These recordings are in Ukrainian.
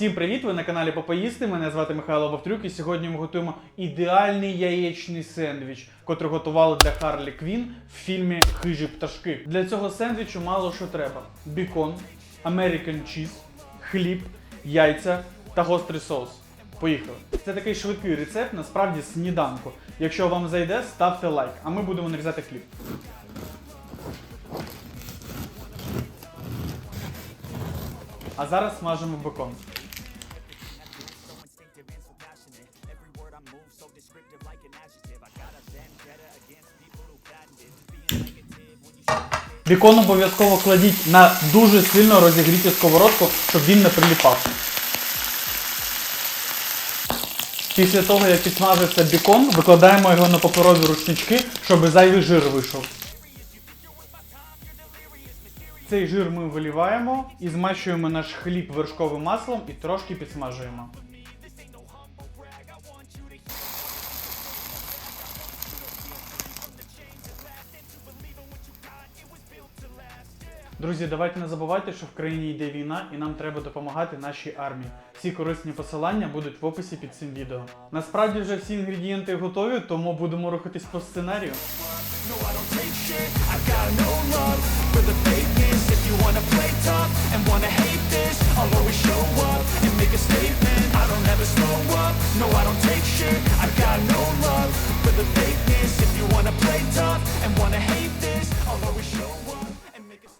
Всім привіт! Ви на каналі Попоїсти. Мене звати Михайло Бавтрюк, і сьогодні ми готуємо ідеальний яєчний сендвіч, котрий готували для Харлі Квін в фільмі Хижі пташки. Для цього сендвічу мало що треба: бікон, American cheese, хліб, яйця та гострий соус. Поїхали. Це такий швидкий рецепт, насправді сніданку. Якщо вам зайде, ставте лайк, а ми будемо нарізати хліб. А зараз смажимо бекон. Бікон обов'язково кладіть на дуже сильно розігріту сковородку, щоб він не приліпав. Після того, як підсмажився бікон, викладаємо його на паперові рушнички, щоб зайвий жир вийшов. Цей жир ми виліваємо і змащуємо наш хліб вершковим маслом і трошки підсмажуємо. Друзі, давайте не забувайте, що в країні йде війна і нам треба допомагати нашій армії. Всі корисні посилання будуть в описі під цим відео. Насправді вже всі інгредієнти готові, тому будемо рухатись по сценарію. No, I don't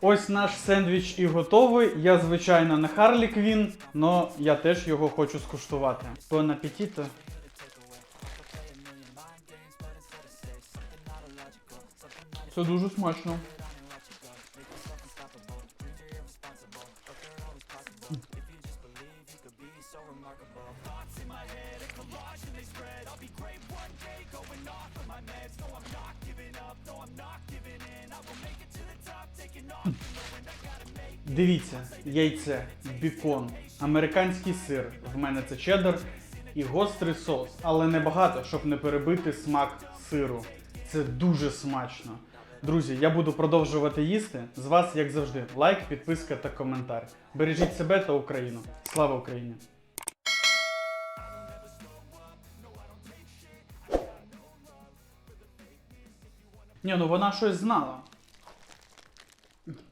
Ось наш сендвіч і готовий. Я, звичайно, не Харлі Квін, але я теж його хочу скуштувати. Бон апетиту. Це дуже смачно. Дивіться, яйце, бікон, американський сир. В мене це чеддер і гострий соус, але не багато, щоб не перебити смак сиру. Це дуже смачно. Друзі, я буду продовжувати їсти. З вас, як завжди, лайк, підписка та коментар. Бережіть себе та Україну. Слава Україні! Ні, ну вона щось знала.